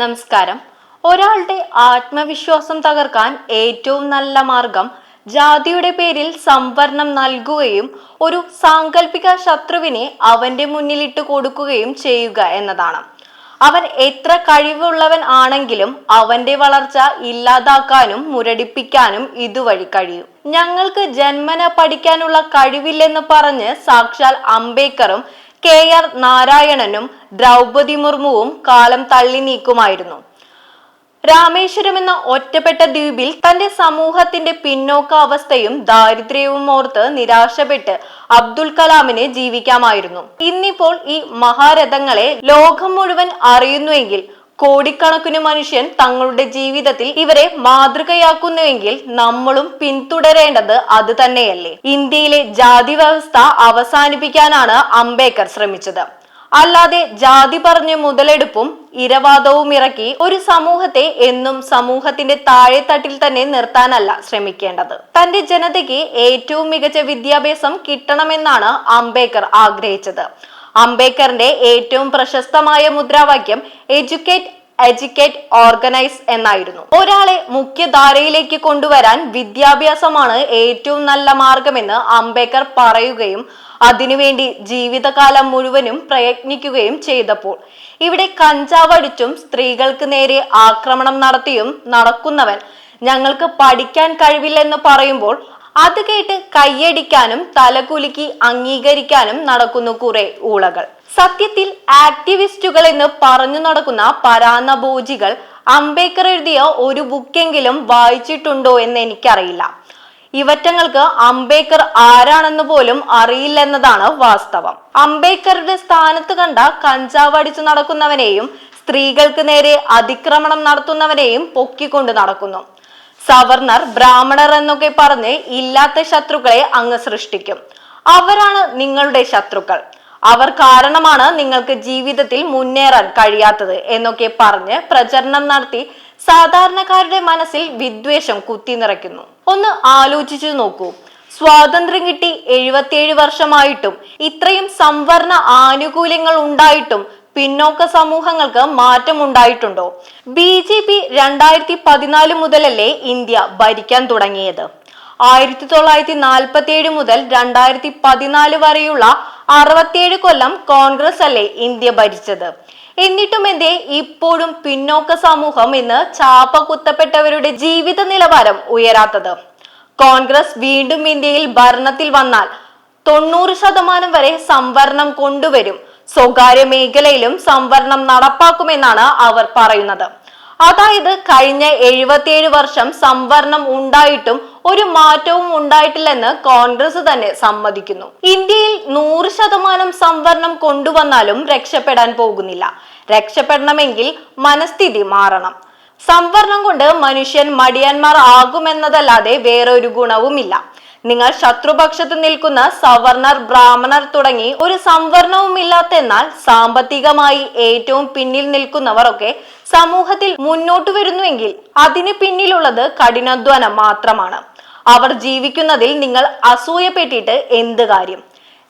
നമസ്കാരം. ഒരാളുടെ ആത്മവിശ്വാസം തകർക്കാൻ ഏറ്റവും നല്ല മാർഗം ജാതിയുടെ പേരിൽ സംവരണം നൽകുകയും ഒരു സാങ്കല്പിക ശത്രുവിനെ അവന്റെ മുന്നിലിട്ട് കൊടുക്കുകയും ചെയ്യുക എന്നതാണ്. അവൻ എത്ര കഴിവുള്ളവൻ ആണെങ്കിലും അവന്റെ വളർച്ച ഇല്ലാതാക്കാനും മുരടിപ്പിക്കാനും ഇതുവഴി കഴിയും. ഞങ്ങൾക്ക് ജന്മന പഠിക്കാനുള്ള കഴിവില്ലെന്ന് പറഞ്ഞ് സാക്ഷാൽ അംബേദ്കറും കെ ആർ നാരായണനും ദ്രൗപതി മുർമുവും കാലം തള്ളി നീക്കുമായിരുന്നു. രാമേശ്വരം എന്ന ഒറ്റപ്പെട്ട ദ്വീപിൽ തന്റെ സമൂഹത്തിന്റെ പിന്നോക്ക അവസ്ഥയും ദാരിദ്ര്യവും ഓർത്ത് നിരാശപ്പെട്ട് അബ്ദുൽ കലാമിനെ ജീവിക്കാമായിരുന്നു. ഇന്നിപ്പോൾ ഈ മഹാരഥങ്ങളെ ലോകം മുഴുവൻ അറിയുന്നുവെങ്കിൽ കോടിക്കണക്കിന് മനുഷ്യൻ തങ്ങളുടെ ജീവിതത്തിൽ ഇവരെ മാതൃകയാക്കുന്നുവെങ്കിൽ നമ്മളും പിന്തുടരേണ്ടത് അത് തന്നെയല്ലേ? ഇന്ത്യയിലെ ജാതി വ്യവസ്ഥ അവസാനിപ്പിക്കാനാണ് അംബേദ്കർ ശ്രമിച്ചത്. അല്ലാതെ ജാതി പറഞ്ഞ് മുതലെടുപ്പും ഇരവാദവും ഇറക്കി ഒരു സമൂഹത്തെ എന്നും സമൂഹത്തിന്റെ താഴെത്തട്ടിൽ തന്നെ നിർത്താനല്ല ശ്രമിക്കേണ്ടത്. തന്റെ ജനതയ്ക്ക് ഏറ്റവും മികച്ച വിദ്യാഭ്യാസം കിട്ടണമെന്നാണ് അംബേദ്കർ ആഗ്രഹിച്ചത്. അംബേദ്കറിന്റെ ഏറ്റവും പ്രശസ്തമായ മുദ്രാവാക്യം എഡ്യൂക്കേറ്റ് എഡ്യൂക്കേറ്റ് ഓർഗനൈസ് എന്നായിരുന്നു. ഒരാളെ മുഖ്യധാരയിലേക്ക് കൊണ്ടുവരാൻ വിദ്യാഭ്യാസമാണ് ഏറ്റവും നല്ല മാർഗമെന്ന് അംബേദ്കർ പറയുകയും അതിനുവേണ്ടി ജീവിതകാലം മുഴുവനും പ്രയത്നിക്കുകയും ചെയ്തപ്പോൾ. ഇവിടെ കഞ്ചാവടിച്ചും സ്ത്രീകൾക്ക് നേരെ ആക്രമണം നടത്തിയും നടക്കുന്നവൻ ഞങ്ങൾക്ക് പഠിക്കാൻ കഴിവില്ലെന്ന് പറയുമ്പോൾ അത് കേട്ട് കൈയടിക്കാനും തലകുലുക്കി അംഗീകരിക്കാനും നടക്കുന്നു കുറെ ഊളകൾ. സത്യത്തിൽ ആക്ടിവിസ്റ്റുകൾ എന്ന് പറഞ്ഞു നടക്കുന്ന പരാന്നഭോജികൾ അംബേദ്കർ എഴുതിയ ഒരു ബുക്കെങ്കിലും വായിച്ചിട്ടുണ്ടോ എന്ന് എനിക്കറിയില്ല. ഇവറ്റങ്ങൾക്ക് അംബേദ്കർ ആരാണെന്ന് പോലും അറിയില്ലെന്നതാണ് വാസ്തവം. അംബേദ്കറുടെ സ്ഥാനത്ത് കണ്ട കഞ്ചാവ് അടിച്ചു നടക്കുന്നവനെയും സ്ത്രീകൾക്ക് നേരെ അതിക്രമണം നടത്തുന്നവനെയും പൊക്കിക്കൊണ്ട് നടക്കുന്നു. സവർണർ ബ്രാഹ്മണർ എന്നൊക്കെ പറഞ്ഞ് ഇല്ലാത്ത ശത്രുക്കളെ അങ്ങ് സൃഷ്ടിക്കും. അവരാണ് നിങ്ങളുടെ ശത്രുക്കൾ. അവർ കാരണമാണ് നിങ്ങൾക്ക് ജീവിതത്തിൽ മുന്നേറാൻ കഴിയാത്തത് എന്നൊക്കെ പറഞ്ഞ് പ്രചരണം നടത്തി സാധാരണക്കാരുടെ മനസ്സിൽ വിദ്വേഷം കുത്തി നിറയ്ക്കുന്നു. ഒന്ന് ആലോചിച്ചു നോക്കൂ. സ്വാതന്ത്ര്യം കിട്ടി എഴുപത്തിയേഴ് വർഷമായിട്ടും ഇത്രയും സംവരണ ആനുകൂല്യങ്ങൾ ഉണ്ടായിട്ടും പിന്നോക്ക സമൂഹങ്ങൾക്ക് മാറ്റമുണ്ടായിട്ടുണ്ടോ? ബി ജെ പി രണ്ടായിരത്തി പതിനാല് മുതലല്ലേ ഇന്ത്യ ഭരിക്കാൻ തുടങ്ങിയത്. ആയിരത്തി തൊള്ളായിരത്തി നാൽപ്പത്തി ഏഴ് മുതൽ രണ്ടായിരത്തി പതിനാല് വരെയുള്ള അറുപത്തിയേഴ് കൊല്ലം കോൺഗ്രസ് അല്ലേ ഇന്ത്യ ഭരിച്ചത്. എന്നിട്ടും എന്തേ ഇപ്പോഴും പിന്നോക്ക സമൂഹം എന്ന് ചാപ്പ കുത്തപ്പെട്ടവരുടെ ജീവിത നിലവാരം ഉയരാത്തത്? കോൺഗ്രസ് വീണ്ടും ഇന്ത്യയിൽ ഭരണത്തിൽ വന്നാൽ തൊണ്ണൂറ് ശതമാനം വരെ സംവരണം കൊണ്ടുവരും സ്വകാര്യ മേഖലയിലും സംവരണം നടപ്പാക്കുമെന്നാണ് അവർ പറയുന്നത്. അതായത് കഴിഞ്ഞ എഴുപത്തിയേഴ് വർഷം സംവരണം ഉണ്ടായിട്ടും ഒരു മാറ്റവും ഉണ്ടായിട്ടില്ലെന്ന് കോൺഗ്രസ് തന്നെ സമ്മതിക്കുന്നു. ഇന്ത്യയിൽ നൂറ് ശതമാനം സംവരണം കൊണ്ടുവന്നാലും രക്ഷപ്പെടാൻ പോകുന്നില്ല. രക്ഷപ്പെടണമെങ്കിൽ മനസ്ഥിതി മാറണം. സംവരണം കൊണ്ട് മനുഷ്യൻ മടിയന്മാർ ആകുമെന്നതല്ലാതെ വേറൊരു ഗുണവുമില്ല. നിങ്ങൾ ശത്രുപക്ഷത്ത് നിൽക്കുന്ന സവർണർ ബ്രാഹ്മണർ തുടങ്ങി ഒരു സംവരണവും ഇല്ലാത്ത എന്നാൽ സാമ്പത്തികമായി ഏറ്റവും പിന്നിൽ നിൽക്കുന്നവർ ഒക്കെ സമൂഹത്തിൽ മുന്നോട്ട് വരുന്നുവെങ്കിൽ അതിന് പിന്നിലുള്ളത് കഠിനാധ്വാനം മാത്രമാണ്. അവർ ജീവിക്കുന്നതിൽ നിങ്ങൾ അസൂയപ്പെട്ടിട്ട് എന്ത് കാര്യം?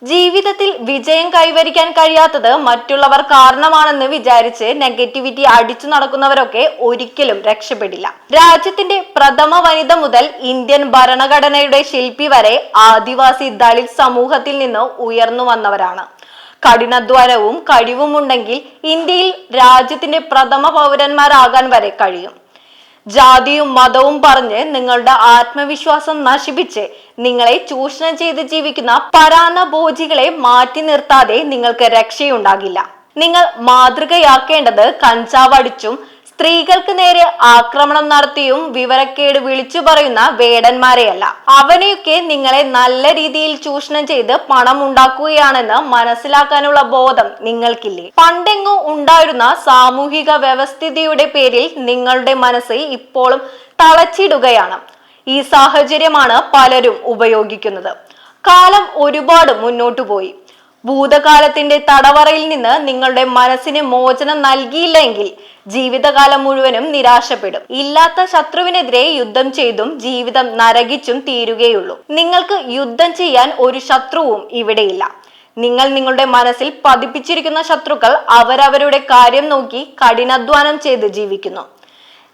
ജീവിതത്തിൽ വിജയം കൈവരിക്കാൻ കഴിയാത്തത് മറ്റുള്ളവർ കാരണമാണെന്ന് വിചാരിച്ച് നെഗറ്റിവിറ്റി അടിച്ചു നടക്കുന്നവരൊക്കെ ഒരിക്കലും രക്ഷപ്പെടില്ല. രാജ്യത്തിന്റെ പ്രഥമ വനിത മുതൽ ഇന്ത്യൻ ഭരണഘടനയുടെ ശില്പി വരെ ആദിവാസി ദളിത് സമൂഹത്തിൽ നിന്ന് ഉയർന്നു വന്നവരാണ്. കഠിനാധ്വാനവും കഴിവുമുണ്ടെങ്കിൽ ഇന്ത്യയിൽ രാജ്യത്തിന്റെ പ്രഥമ പൗരന്മാരാകാൻ വരെ കഴിയും. ജാതിയും മതവും പറഞ്ഞ് നിങ്ങളുടെ ആത്മവിശ്വാസം നശിപ്പിച്ച് നിങ്ങളെ ചൂഷണം ചെയ്ത് ജീവിക്കുന്ന പരാന്ന ഭോജികളെ മാറ്റി നിർത്താതെ നിങ്ങൾക്ക് രക്ഷയുണ്ടാകില്ല. നിങ്ങൾ മാതൃകയാക്കേണ്ടത് കഞ്ചാവ് അടിച്ചും സ്ത്രീകൾക്ക് നേരെ ആക്രമണം നടത്തിയും വിവരക്കേട് വിളിച്ചു പറയുന്ന വേടന്മാരെയല്ല. അവനെയൊക്കെ നിങ്ങളെ നല്ല രീതിയിൽ ചൂഷണം ചെയ്ത് പണം ഉണ്ടാക്കുകയാണെന്ന് മനസ്സിലാക്കാനുള്ള ബോധം നിങ്ങൾക്കില്ലേ? പണ്ടെങ്ങോ ഉണ്ടായിരുന്ന സാമൂഹിക വ്യവസ്ഥിതിയുടെ പേരിൽ നിങ്ങളുടെ മനസ്സ് ഇപ്പോഴും തളച്ചിടുകയാണ്. ഈ സാഹചര്യമാണ് പലരും ഉപയോഗിക്കുന്നത്. കാലം ഒരുപാട് മുന്നോട്ടു പോയി. ഭൂതകാലത്തിന്റെ തടവറയിൽ നിന്ന് നിങ്ങളുടെ മനസ്സിന് മോചനം നൽകിയില്ലെങ്കിൽ ജീവിതകാലം മുഴുവനും നിരാശപ്പെടും. ഇല്ലാത്ത ശത്രുവിനെതിരെ യുദ്ധം ചെയ്തും ജീവിതം നരകിച്ചും തീരുകയുള്ളൂ. നിങ്ങൾക്ക് യുദ്ധം ചെയ്യാൻ ഒരു ശത്രുവും ഇവിടെയില്ല. നിങ്ങൾ നിങ്ങളുടെ മനസ്സിൽ പതിപ്പിച്ചിരിക്കുന്ന ശത്രുക്കൾ അവരവരുടെ കാര്യം നോക്കി കഠിനാധ്വാനം ചെയ്ത് ജീവിക്കുന്നു.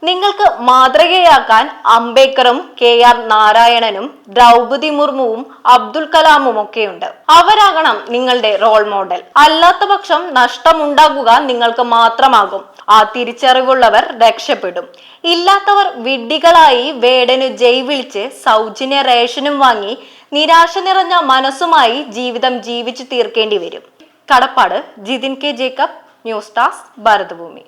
നിങ്ങൾക്ക് മാതൃകയാക്കാൻ അംബേദ്കറും കെ ആർ നാരായണനും ദ്രൗപതി മുർമുവും അബ്ദുൽ കലാമും ഒക്കെയുണ്ട്. അവരാകണം നിങ്ങളുടെ റോൾ മോഡൽ അല്ലാത്ത പക്ഷം നഷ്ടമുണ്ടാകുക നിങ്ങൾക്ക് മാത്രമാകും. ആ തിരിച്ചറിവുള്ളവർ രക്ഷപ്പെടും. ഇല്ലാത്തവർ വിഡ്ഢികളായി വേടനു ജയ് വിളിച്ച് സൗജന്യ റേഷനും വാങ്ങി നിരാശ നിറഞ്ഞ മനസ്സുമായി ജീവിതം ജീവിച്ചു തീർക്കേണ്ടി വരും. കടപ്പാട് Jithin K Jacob news task Bharathabhoomi.